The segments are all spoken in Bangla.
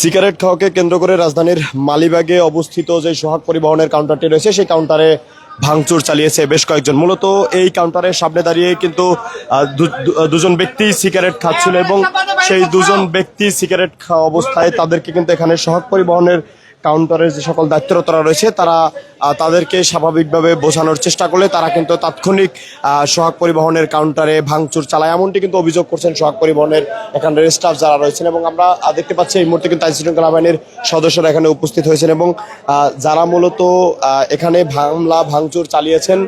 সিগারেট খাওয়াকে কেন্দ্র করে রাজধানীর মালিবাগে অবস্থিত যে সোহাগ পরিবহনের কাউন্টারটি রয়েছে, সেই কাউন্টারে ভাঙচুর চালিয়েছে বেশ কয়েকজন। মূলত এই কাউন্টারের সামনে দাঁড়িয়ে কিন্তু দুজন ব্যক্তি সিগারেট খাচ্ছিল এবং সেই দুজন ব্যক্তি সিগারেট খাওয়া অবস্থায় তাদেরকে কিন্তু এখানে সোহাগ পরিবহনের কাউন্টারের যে সকল দায়িত্বরতরা রয়েছে, তারা তাদেরকে স্বাভাবিকভাবে বোঝানোর চেষ্টা করলে তারা কিন্তু তাৎক্ষণিক সোহাগ পরিবহনের কাউন্টারে ভাঙচুর চালায়। এমনটি কিন্তু অভিযোগ করছেন সোহাগ পরিবহনের এখানকার স্টাফ যারা রয়েছেন এবং আমরা দেখতে পাচ্ছি এই মুহূর্তে কিন্তু আইন শৃঙ্খলা বাহিনীর সদস্যরা এখানে উপস্থিত হয়েছেন এবং যারা মূলত এখানে হামলা, ভাঙচুর চালিয়েছেন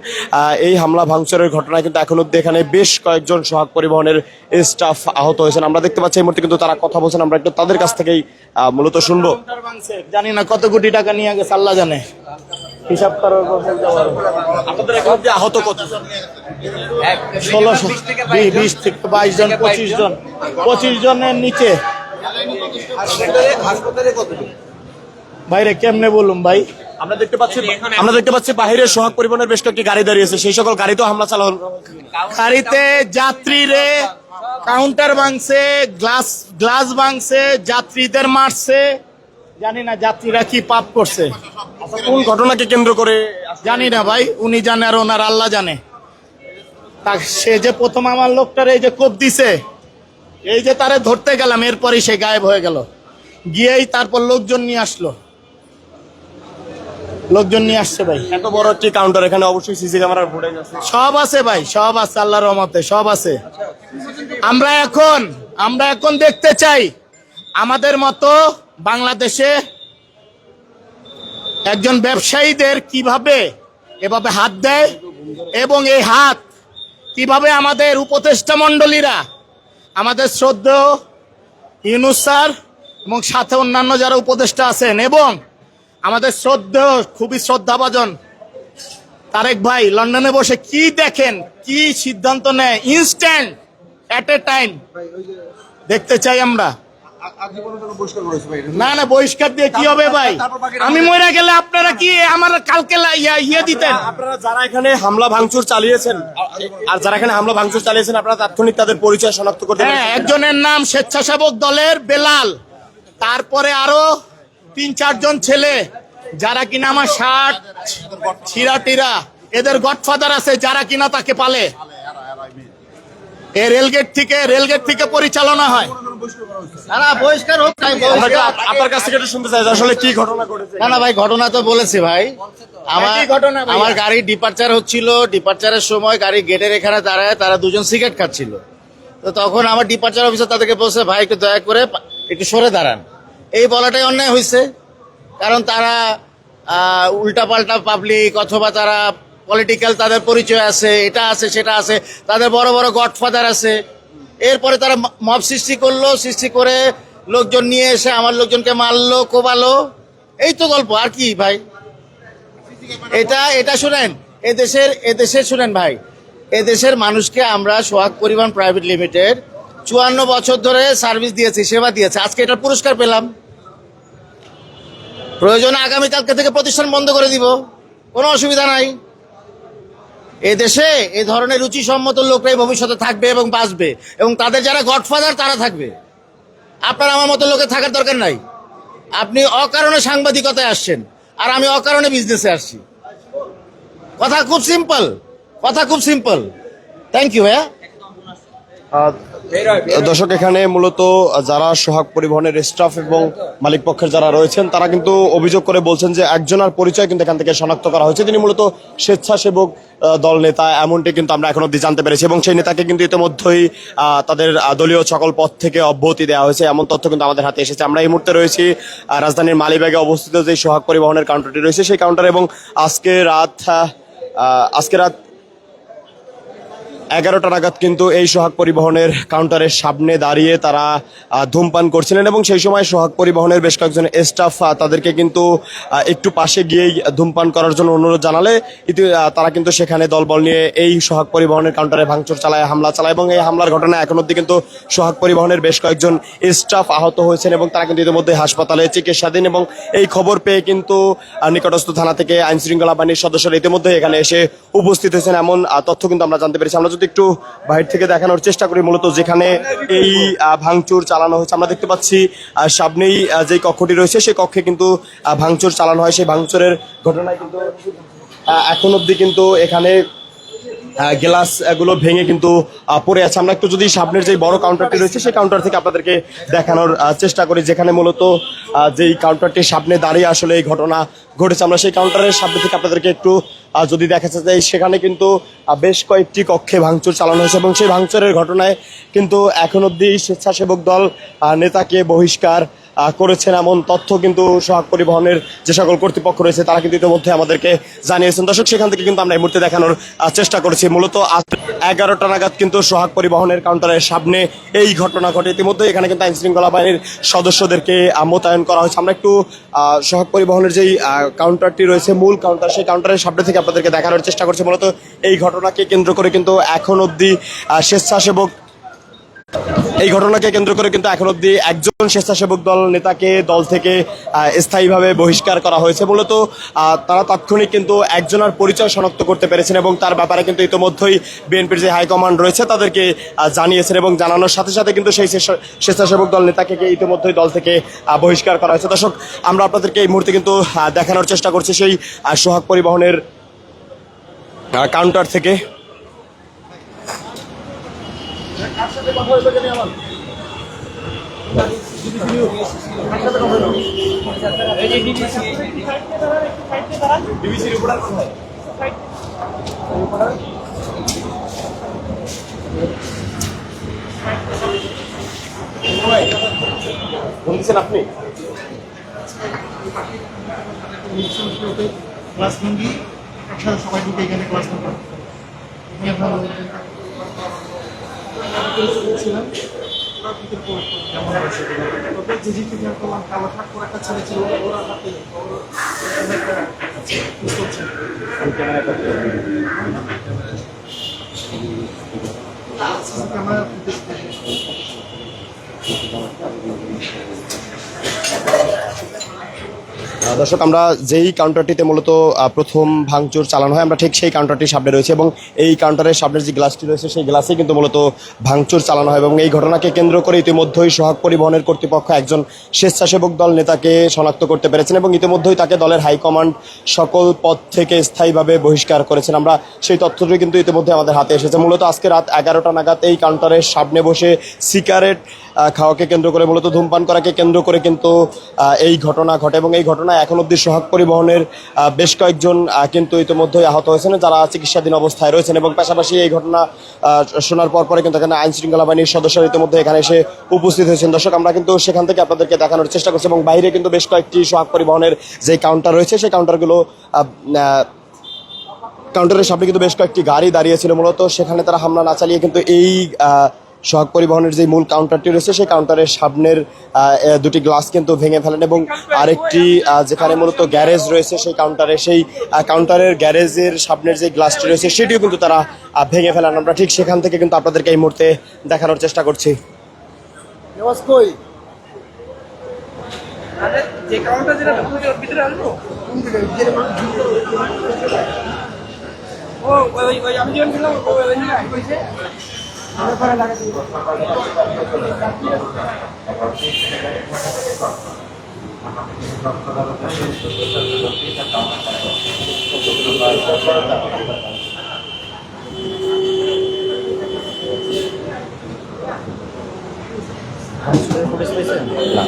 এই হামলা, ভাঙচুরের ঘটনায় কিন্তু এখন অব্দি এখানে বেশ কয়েকজন সোহাগ পরিবহনের স্টাফ আহত হয়েছেন। আমরা দেখতে পাচ্ছি এই মুহূর্তে কিন্তু তারা কথা বলছেন, আমরা একটু তাদের কাছ থেকেই মূলত শুনব। জানি না কত কোটি টাকা নিয়ে গেছে, আল্লাহ জানে। হিসাব করার পর আপনাদের এখন অব্দি আহত কত ষোলোশো বিশ থেকে বাইশ জন। পঁচিশ জন। পঁচিশ জনের নিচে। বাইরে কেমনে বলুন ভাই? আমরা দেখতে পাচ্ছি আমরা দেখতে পাচ্ছি বাইরে সোহাগ পরিবহনের বেশ কয়েকটি গাড়ি দাঁড়িয়েছে। সেই সকল গাড়িতেও হামলা চালা চালানো গাড়িতে যাত্রীরে কাউন্টার ভাঙছে গ্লাস গ্লাস ভাঙছে যাত্রীদের মারছে। জানি না যাত্রীরা কি পাপ করছে। কোন ঘটনাকে কেন্দ্র করে জানি না ভাই উনি জানে আর ওনার আল্লাহ জানে। তা সে যে প্রথম আমার লোকটার এই যে কোপ দিছে এই যে তারে ধরতে গেলাম এরপরই সে গায়েব হয়ে গেল। গিয়েই তারপর লোকজন নিয়ে আসলো। লোকজন নিয়ে আসছে ভাই। এত বড় একটি কাউন্টার এখানে অবশ্যই সিসি ক্যামেরার ফুটেজ আছে। সব আছে ভাই সব আছে আল্লাহর রহমতে সব আছে। আমরা এখন আমরা এখন দেখতে চাই আমাদের মতো বাংলাদেশে একজন ব্যবসায়ীদের কীভাবে এভাবে হাত দেয় এবং এই হাত কীভাবে আমাদের উপদেষ্টা মণ্ডলীরা, আমাদের শ্রদ্ধেয় ইউনুস স্যার এবং সাথে অন্যান্য যারা উপদেষ্টা আছেন এবং আমাদের শ্রদ্ধেয়, খুবই শ্রদ্ধাভাজন তারেক ভাই, লন্ডনে বসে কি দেখেন, কি সিদ্ধান্ত নেয় ইনস্ট্যান্ট অ্যাট এ টাইম দেখতে চাই আমরা। না না বহিষ্কার দিয়ে কি হবে ভাই? আমি মরে গেলে আপনারা কি আমার কালকে ইয়ে দিতেন? আপনারা যারা এখানে হামলা ভাঙচুর চালিয়েছেন আর যারা এখানে হামলা ভাঙচুর চালিয়েছেন আপনারা তাৎক্ষণিক তাদের পরিচয় শনাক্ত করতে হ্যাঁ একজনের নাম স্বেচ্ছাসেবক দলের বেলাল। তারপরে আরও তিন চারজন ছেলে যারা কিনা আমার শার্ট ছিঁড়া টিরা এদের গডফাদার আছে যারা কিনা তাকে পালে। এ রেলগেট থেকে রেলগেট থেকে পরিচালনা হয়। না না বহিষ্কার হোক নাই আমরা বহিষ্কার একটু আপনার কাছ থেকে শুনতে চাই আসলে কি ঘটনা ঘটেছে? না না ভাই ঘটনা তো বলেছি ভাই। আমার একই আমার গাড়ি ডিপার্চার হচ্ছিল। ডিপার্চারের সময় গাড়ি গেটের এখানে দাঁড়ায় তারা দুজন সিগারেট খাচ্ছিল। তো তখন আমার ডিপার্চার অফিসার তাদেরকে বলছে ভাই একটু দয়া করে একটু সরে দাঁড়ান। এই বলাটাই অন্যায় হয়েছে। কারণ তারা উল্টা পাল্টা পাবলিক অথবা তারা পলিটিক্যাল তাদের পরিচয় আছে, এটা আছে, সেটা আছে, তাদের বড় বড় গডফাদার আছে। এরপরে তারা মব সৃষ্টি করল, সৃষ্টি করে লোকজন নিয়ে এসে আমার লোকজনকে মারলো, কোবালো। এই তো গল্প, আর কি ভাই? এটা এটা শুনেন, এদেশের এদেশের শুনেন ভাই, এদেশের মানুষকে আমরা সোহাগ পরিবহন প্রাইভেট লিমিটেড চুয়ান্ন বছর ধরে সার্ভিস দিয়েছি, সেবা দিয়েছে। আজকে এটা পুরস্কার পেলাম। প্রয়োজনে আগামীকালকে থেকে প্রতিষ্ঠান বন্ধ করে দিব। কোনো অসুবিধা নাই। এদেশে এ ধরনের রুচিসম্মত লোকরাই ভবিষ্যতে থাকবে এবং বাঁচবে। এবং তাদের যারা গডফাদার, তারা থাকবে। আপনার আমার মতো লোকের থাকার দরকার নাই। আপনি অকারণে সাংবাদিকতায় আসছেন, আর আমি অকারণে বিজনেসে আসছি। কথা খুব সিম্পল কথা খুব সিম্পল থ্যাংক ইউ ভাইয়া। দর্শক এখানে মূলত যারা সোহাগ পরিবহনের স্টাফ এবং মালিক পক্ষের যারা রয়েছেন, তারা কিন্তু অভিযোগ করে বলছেন যে একজনের পরিচয় কিন্তু এখান থেকে শনাক্ত করা হয়েছে। তিনি মূলত স্বেচ্ছাসেবক দল নেতা, এমনটি কিন্তু আমরা এখন অব্দি জানতে পেরেছি এবং সেই নেতাকে কিন্তু ইতিমধ্যেই তাদের দলীয় সকল পদ থেকে অব্যাহতি দেওয়া হয়েছে। এমন তথ্য কিন্তু আমাদের হাতে এসেছে। আমরা এই মুহূর্তে রয়েছি রাজধানীর মালিবাগে অবস্থিত যে সোহাগ পরিবহনের কাউন্টারটি রয়েছে সেই কাউন্টার এবং আজকে রাত আজকে রাত এগারোটা নাগাদ কিন্তু এই সোহাগ পরিবহনের কাউন্টারের সামনে দাঁড়িয়ে তারা ধূমপান করছিলেন এবং সেই সময় সোহাগ পরিবহনের বেশ কয়েকজন স্টাফ তাদেরকে কিন্তু একটু পাশে গিয়েই ধূমপান করার জন্য অনুরোধ জানালে। ইতি তারা কিন্তু সেখানে দলবল নিয়ে এই সোহাগ পরিবহনের কাউন্টারে ভাঙচুর চালায়, হামলা চালায় এবং এই হামলার ঘটনায় এখন অব্দি কিন্তু সোহাগ পরিবহনের বেশ কয়েকজন স্টাফ আহত হয়েছেন এবং তারা কিন্তু ইতিমধ্যে হাসপাতালে চিকিৎসাধীন এবং এই খবর পেয়ে কিন্তু নিকটস্থ থানা থেকে আইনশৃঙ্খলা বাহিনীর সদস্যরা ইতিমধ্যে এখানে এসে উপস্থিত হয়েছেন। এমন তথ্য কিন্তু আমরা জানতে পেরেছি। আমরা যদি একটু বাইরে থেকে দেখানোর চেষ্টা করি, মূলত যেখানে এই ভাঙচুর চালানো হয়েছে, আমরা দেখতে পাচ্ছি সামনেই যে কক্ষটি রয়েছে, সেই কক্ষে কিন্তু ভাঙচুর চালানো হয়। সেই ভাঙচুরের ঘটনায় কিন্তু এখন অব্দি কিন্তু এখানে গ্লাসগুলো ভেঙে কিন্তু পড়ে আছে। আমরা একটু যদি সামনের যে বড় কাউন্টারটি রয়েছে, সেই কাউন্টার থেকে আপনাদেরকে দেখানোর চেষ্টা করি, যেখানে মূলত যেই কাউন্টারটির সামনে দাঁড়িয়ে আসলে এই ঘটনা ঘটেছে। আমরা সেই কাউন্টারের সামনে থেকে আপনাদেরকে একটু যদি দেখা যায় সেখানে কিন্তু বেশ কয়েকটি কক্ষে ভাঙচুর চালানো হয়েছে এবং সেই ভাঙচুরের ঘটনায় কিন্তু এখন অবধি স্বেচ্ছাসেবক দল নেতাকে বহিষ্কার করেছেন এমন তথ্য কিন্তু সোহাগ পরিবহনের যে সকল কর্তৃপক্ষ রয়েছে, তারা কিন্তু ইতিমধ্যে আমাদেরকে জানিয়েছেন। দর্শক, সেখান থেকে কিন্তু আমরা এই মুহূর্তে দেখানোর চেষ্টা করেছি। মূলত এগারোটা নাগাদ কিন্তু সোহাগ পরিবহনের কাউন্টারের সামনে এই ঘটনা ঘটে। ইতিমধ্যে এখানে কিন্তু আইন শৃঙ্খলা বাহিনীর সদস্যদেরকে মোতায়েন করা হয়েছে। আমরা একটু সোহাগ পরিবহনের যেই কাউন্টারটি রয়েছে, মূল কাউন্টার, সেই কাউন্টারের সামনে থেকে আপনাদেরকে দেখানোর চেষ্টা করছি। মূলত এই ঘটনাকে কেন্দ্র করে কিন্তু এখন অবধি স্বেচ্ছাসেবক এই ঘটনাকে কেন্দ্র করে কিন্তু এখন অব্দি একজন স্বেচ্ছাসেবক দল নেতাকে দল থেকে স্থায়ীভাবে বহিষ্কার করা হয়েছে। মূলত তারা তাৎক্ষণিক কিন্তু একজনের পরিচয় শনাক্ত করতে পেরেছেন এবং তার ব্যাপারে কিন্তু ইতিমধ্যেই বিএনপির যে হাইকমান্ড রয়েছে তাদেরকে জানিয়েছেন এবং জানানোর সাথে সাথে কিন্তু সেই স্বেচ্ছাসেবক দল নেতাকে ইতিমধ্যেই দল থেকে বহিষ্কার করা হয়েছে। দর্শক, আমরা আপনাদেরকে এই মুহূর্তে কিন্তু দেখানোর চেষ্টা করছি সেই সোহাগ পরিবহনের কাউন্টার থেকে। দিচ্ছেন আপনি ক্লাস একসাথে সবাই ঢুকে এখানে ক্লাস করব নিয়ে ভালো ছিলাম ওরা ভিতরে প্রবেশ করতে কেমন হয়েছে তবে ছেলে ছিল ওরা হাতে ওরা একটা পিস্তল ছিল ক্যামেরা ফুটেজ দেখে আহ, দর্শক আমরা যেই কাউন্টারটিতে মূলত প্রথম ভাঙচুর চালানো হয় আমরা ঠিক সেই কাউন্টারটির সামনে রয়েছে এবং এই কাউন্টারের সামনের যে গ্লাসটি রয়েছে সেই গ্লাসে কিন্তু মূলত ভাঙচুর চালানো হয় এবং এই ঘটনাকে কেন্দ্র করে ইতিমধ্যেই সোহাগ পরিবহনের কর্তৃপক্ষ একজন স্বেচ্ছাসেবক দল নেতাকে শনাক্ত করতে পেরেছেন এবং ইতিমধ্যেই তাকে দলের হাইকমান্ড সকল পদ থেকে স্থায়ীভাবে বহিষ্কার করেছেন। আমরা সেই তথ্যটি কিন্তু ইতিমধ্যে আমাদের হাতে এসেছে। মূলত আজকে রাত এগারোটা নাগাদ এই কাউন্টারের সামনে বসে সিগারেট আহ, খাওয়াকে কেন্দ্র করে, মূলত ধূমপান করাকে কেন্দ্র করে কিন্তু এই ঘটনা ঘটে এবং এই ঘটনায় এখন অব্দি সোহাগ পরিবহনের বেশ কয়েকজন কিন্তু ইতিমধ্যেই আহত হয়েছেন, যারা চিকিৎসাধীন অবস্থায় রয়েছেন এবং পাশাপাশি এই ঘটনা শোনার পর পরে কিন্তু এখানে আইন শৃঙ্খলা বাহিনীর সদস্যরা ইতিমধ্যে এখানে এসে উপস্থিত হয়েছেন। দর্শক, আমরা কিন্তু সেখান থেকে আপনাদেরকে দেখানোর চেষ্টা করছি এবং বাইরে কিন্তু বেশ কয়েকটি সোহাগ পরিবহনের যে কাউন্টার রয়েছে, সেই কাউন্টারগুলো কাউন্টারের সামনে কিন্তু বেশ কয়েকটি গাড়ি দাঁড়িয়েছিল মূলত সেখানে তারা হামলা না চালিয়ে কিন্তু এই সোহাগ পরিবহনের যে মূল কাউন্টারটি রয়েছে সেই কাউন্টারের সামনের দুটি গ্লাস কিন্তু ভেঙে ফেলেন এবং আরেকটি যেখানে মূলত গ্যারেজ রয়েছে সেই কাউন্টারে সেই কাউন্টারের গ্যারেজের সামনের যে গ্লাসটি রয়েছে সেটিও কিন্তু তারা ভেঙে ফেলেন আমরা ঠিক সেখান থেকে কিন্তু আপনাদেরকে এই মুহূর্তে দেখানোর চেষ্টা করছি যে কাউন্টার যেটা ভিতরে আসব ও ওই ওই আমি যখন ছিলাম ও ওই হাসপাতালে পুলিশ পেয়েছেন না